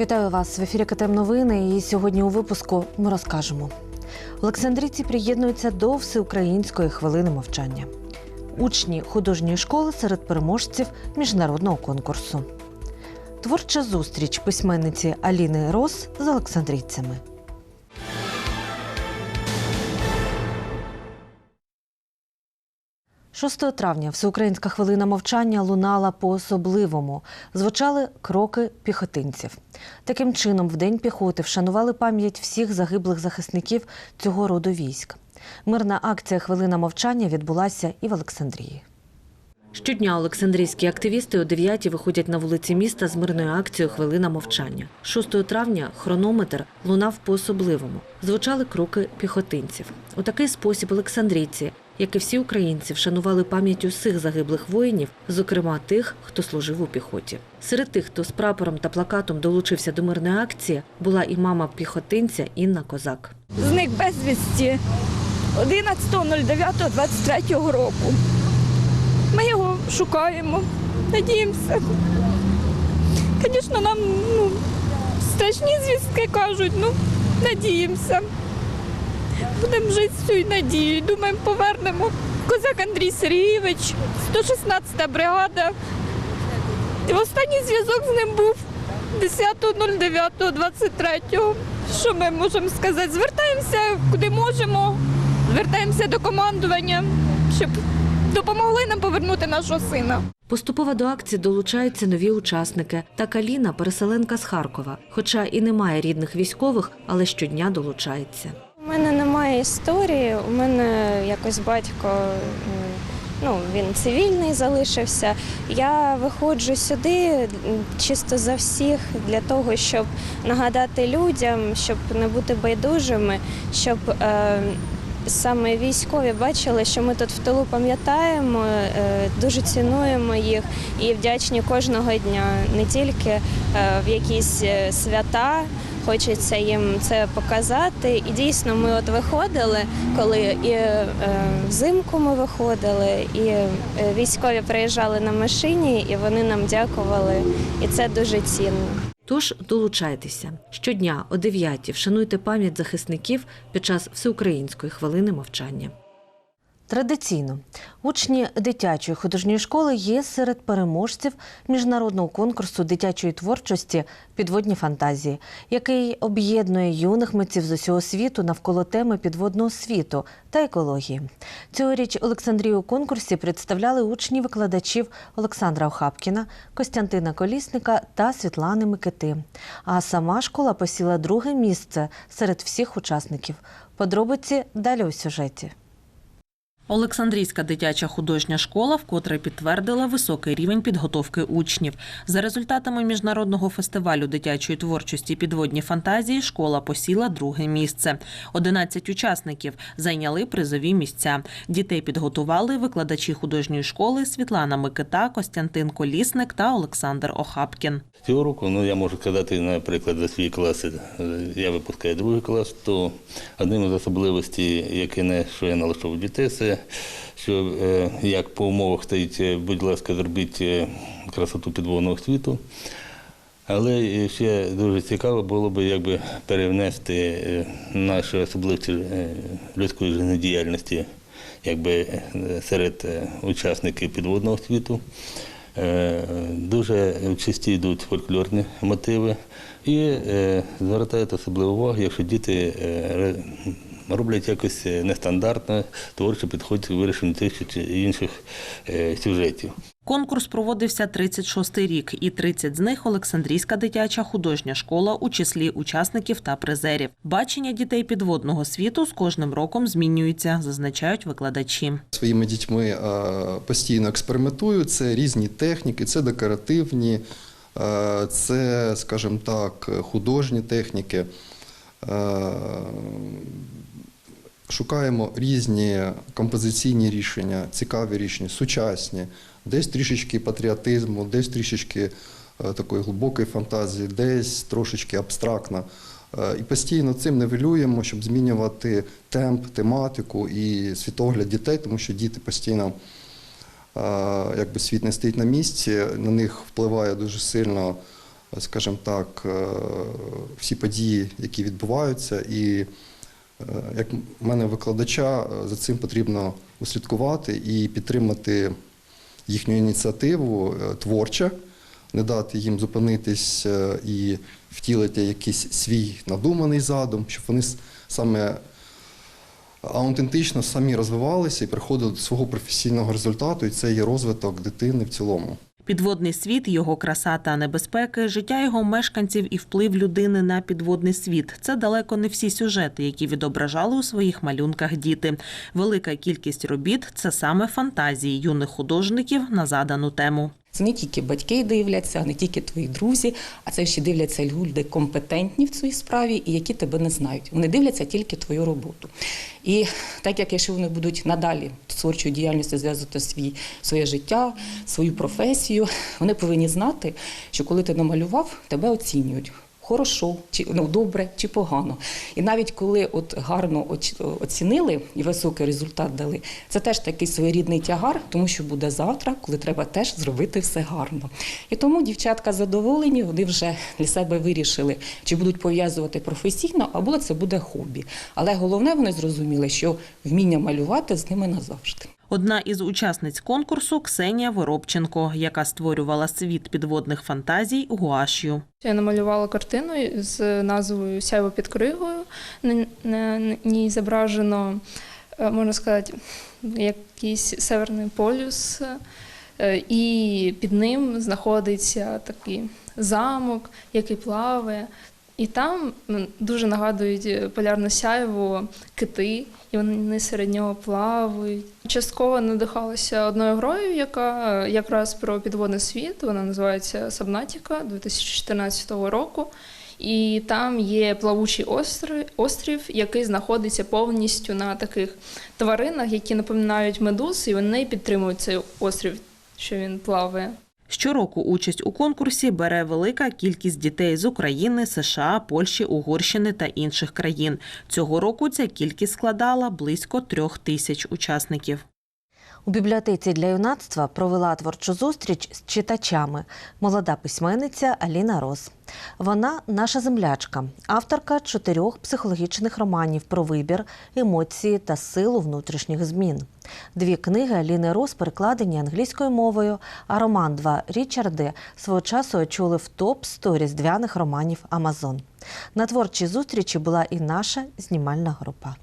Вітаю вас в ефірі КТМ Новини. І сьогодні у випуску ми розкажемо. Олександрійці приєднуються до всеукраїнської хвилини мовчання. Учні художньої школи серед переможців міжнародного конкурсу. Творча зустріч письменниці Аліни Рос з олександрійцями. – 6 травня всеукраїнська хвилина мовчання лунала по-особливому. Звучали кроки піхотинців. Таким чином, в День піхоти вшанували пам'ять всіх загиблих захисників цього роду військ. Мирна акція Хвилина мовчання відбулася і в Олександрії. Щодня олександрійські активісти о 9 виходять на вулиці міста з мирною акцією Хвилина мовчання. 6 травня хронометр лунав по-особливому. Звучали кроки піхотинців. У такий спосіб олександрійці, як і всі українці, вшанували пам'ять усіх загиблих воїнів, зокрема тих, хто служив у піхоті. Серед тих, хто з прапором та плакатом долучився до мирної акції, була і мама піхотинця Інна Козак. зник безвісті 11.09.23 року. Ми його шукаємо, надіємося. Звісно, нам ну, страшні звістки кажуть, ну, надіємося. Будемо жити з цією надією. Думаємо, повернемо. Козак Андрій Сергійович, 116-та бригада. Останній зв'язок з ним був 10.09.23. Що ми можемо сказати? Звертаємося куди можемо, звертаємося до командування, щоб допомогли нам повернути нашого сина. Поступово до акції долучаються нові учасники. Так Аліна – переселенка з Харкова. Хоча і немає рідних військових, але щодня долучається. У мене немає історії. У мене якось батько. Ну, він цивільний залишився. Я виходжу сюди чисто за всіх для того, щоб нагадати людям, щоб не бути байдужими, щоб е, саме військові бачили, що ми тут в тилу пам'ятаємо, е, дуже цінуємо їх і вдячні кожного дня, не тільки е, в якісь е, свята. Хочеться їм це показати. І дійсно, ми от виходили, коли і е, взимку ми виходили, і е, військові приїжджали на машині, і вони нам дякували. І це дуже цінно. Тож долучайтеся. Щодня о 9 вшануйте пам'ять захисників під час всеукраїнської хвилини мовчання. Традиційно учні дитячої художньої школи є серед переможців міжнародного конкурсу дитячої творчості Підводні фантазії, який об'єднує юних митців з усього світу навколо теми підводного світу та екології. Цьогоріч Олександрію у конкурсі представляли учні викладачів Олександра Охапкіна, Костянтина Колісника та Світлани Микити. А сама школа посіла друге місце серед всіх учасників. Подробиці далі у сюжеті. Олександрійська дитяча художня школа вкотре підтвердила високий рівень підготовки учнів. За результатами міжнародного фестивалю дитячої творчості підводні фантазії школа посіла друге місце. 11 учасників зайняли призові місця. Дітей підготували викладачі художньої школи Світлана Микита, Костянтин Колісник та Олександр Охапкін. Цього року, ну я можу сказати, наприклад, за свій клас, е, я випускаю другий клас, то одним із особливостей, яке не що я налаштовую дітей, це що е, як по умовах стоїть, е, будь ласка, зробіть е, красоту підводного світу. Але ще дуже цікаво було б якби перевнести наші особливості людської життєдіяльності якби серед учасників підводного світу. Дуже часті йдуть фольклорні мотиви і звертають особливу увагу, якщо діти роблять якось нестандартно, творчо підходять у вирішенню тих чи інших е, сюжетів. Конкурс проводився 36-й рік, і 30 з них Олександрійська дитяча художня школа у числі учасників та призерів. Бачення дітей підводного світу з кожним роком змінюється, зазначають викладачі. Своїми дітьми е, постійно експериментую. Це різні техніки, це декоративні, е, це, скажімо так, художні техніки. Шукаємо різні композиційні рішення, цікаві рішення, сучасні, десь трішечки патріотизму, десь трішечки е, такої глибокої фантазії, десь трошечки абстрактно. Е, І постійно цим нивелюємо, щоб змінювати темп, тематику і світогляд дітей, тому що діти постійно, е, якби світ не стоїть на місці, на них впливає дуже сильно скажімо так, всі події, які відбуваються, і як в мене викладача, е, за цим потрібно услідкувати і підтримати їхню ініціативу е, творче, не дати їм зупинитись е, і втілити якийсь свій надуманий задум, щоб вони саме аутентично самі розвивалися і приходили до свого професійного результату, і це є розвиток дитини в цілому. Підводний світ, його краса та небезпеки, життя його мешканців і вплив людини на підводний світ це далеко не всі сюжети, які відображали у своїх малюнках діти. Велика кількість робіт це саме фантазії юних художників на задану тему. Це не тільки батьки дивляться, не тільки твої друзі, а це ще дивляться люди компетентні в цій справі і які тебе не знають. Вони дивляться тільки твою роботу. І так як якщо вони будуть надалі творчою діяльністю зв'язувати свій, своє життя, свою професію, вони повинні знати, що коли ти намалював, тебе оцінюють. Хорошо, чи ну добре, чи погано. І навіть коли от гарно оцінили і високий результат дали, це теж такий своєрідний тягар, тому що буде завтра, коли треба теж зробити все гарно. І тому дівчатка задоволені, вони вже для себе вирішили, чи будуть пов'язувати професійно, або це буде хобі. Але головне, вони зрозуміли, що вміння малювати з ними назавжди. Одна із учасниць конкурсу Ксенія Воробченко, яка створювала світ підводних фантазій гуаш'ю. Я намалювала картину з назвою Сяйво під кригою. На ній зображено, е, можна сказати, якийсь северний полюс, е, і під ним знаходиться такий замок, який плаває. І там дуже нагадують е, полярне сяйво кити, і вони серед нього плавають. Частково надихалася одною грою, яка е, якраз про підводний світ. Вона називається Сабнатіка 2014 року. І там є плавучий острів, острів, який знаходиться повністю на таких тваринах, які напоминають медуз, і вони підтримують цей острів, що він плаває. Щороку участь у конкурсі бере велика кількість дітей з України, США, Польщі, Угорщини та інших країн. Цього року ця кількість складала близько трьох тисяч учасників. У бібліотеці для юнацтва провела творчу зустріч з читачами молода письменниця Аліна Рос. Вона наша землячка, авторка чотирьох психологічних романів про вибір, емоції та силу внутрішніх змін. Дві книги Аліни Рос перекладені англійською мовою, а роман Два Річарди свого часу очули в топ 100 різдвяних романів Амазон. На творчій зустрічі була і наша знімальна група.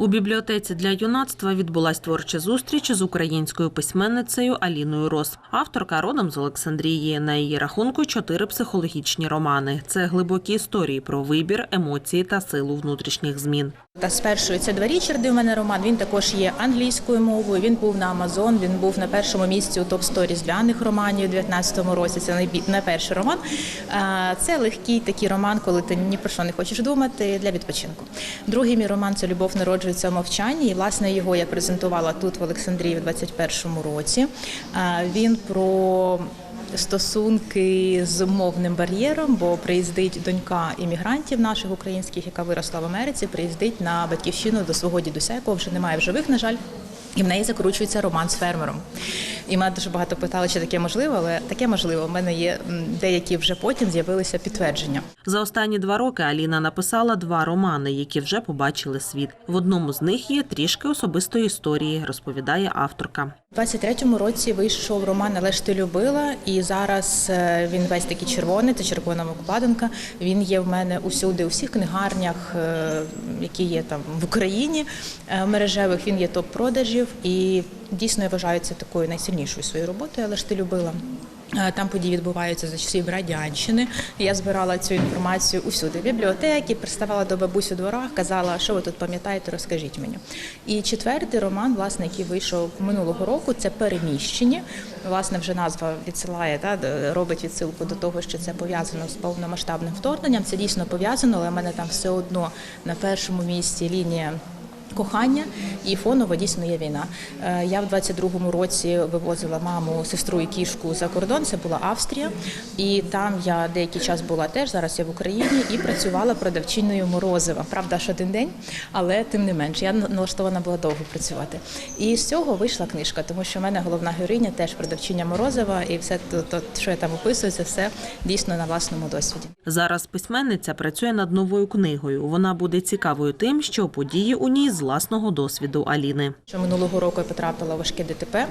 У бібліотеці для юнацтва відбулась творча зустріч з українською письменницею Аліною Рос. Авторка родом з Олександрії. На її рахунку чотири психологічні романи. Це глибокі історії про вибір, емоції та силу внутрішніх змін. Та спершу це два Річарди. У мене роман. Він також є англійською мовою. Він був на Амазон. Він був на першому місці у топ 100 різдвяних романів у 2019 році. Це не перший роман. Це легкий такий роман, коли ти ні про що не хочеш думати для відпочинку. Другий мій роман це Любов народжується в мовчанні. І власне його я презентувала тут в Олександрії в 2021 році. Він про стосунки з мовним бар'єром, бо приїздить донька іммігрантів наших українських, яка виросла в Америці, приїздить на батьківщину до свого дідуся, якого вже немає в живих, на жаль. І в неї закручується роман з фермером. І мене дуже багато питали, чи таке можливо, але таке можливо. У мене є деякі вже потім з'явилися підтвердження. За останні два роки Аліна написала два романи, які вже побачили світ. В одному з них є трішки особистої історії, розповідає авторка. У 23-му році вийшов роман Але ж ти любила, і зараз е, він весь такий червоний, це червона обкладинка. Він є в мене усюди, у всіх книгарнях, е, які є там в Україні е, мережевих. Він є топ-продажів і дійсно я вважаю це такою найсильнішою своєю роботою, але ж ти любила. Е, Там події відбуваються за часів радянщини. Я збирала цю інформацію усюди. Бібліотеки, приставала до бабусь у дворах, казала, що ви тут пам'ятаєте, розкажіть мені. І четвертий роман, власне, який вийшов минулого року, це переміщені. Власне, вже назва відсилає та робить відсилку до того, що це пов'язано з повномасштабним вторгненням. Це дійсно пов'язано, але в мене там все одно на першому місці лінія кохання, і фоново дійсно є війна. Е, Я в 22-му році вивозила маму, сестру і кішку за кордон. Це була Австрія, і там я деякий час була теж. Зараз я в Україні і працювала продавчиною морозива. Правда, ж один день, але тим не менш, я налаштована була довго працювати. І з цього вийшла книжка, тому що в мене головна героїня теж продавчиня морозива, і все то, що я там описую, це все дійсно на власному досвіді. Зараз письменниця працює над новою книгою. Вона буде цікавою тим, що події у ній з власного досвіду Аліни. Що минулого року я потрапила в важке ДТП,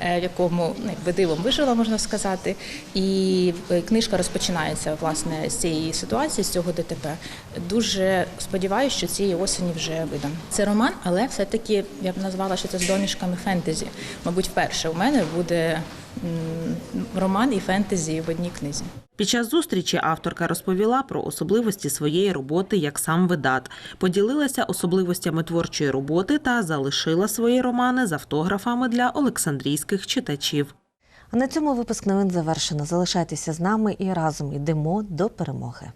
е, в якому ну, якби дивом вижила, можна сказати. І е, книжка розпочинається власне з цієї ситуації, з цього ДТП. Дуже сподіваюся, що цієї осені вже видам. Це роман, але все-таки я б назвала, що це з домішками фентезі. Мабуть, вперше у мене буде роман і фентезі в одній книзі. Під час зустрічі авторка розповіла про особливості своєї роботи як сам видат, поділилася особливостями творчої роботи та залишила свої романи з автографами для олександрійських читачів. А на цьому випуск новин завершено. Залишайтеся з нами і разом йдемо до перемоги.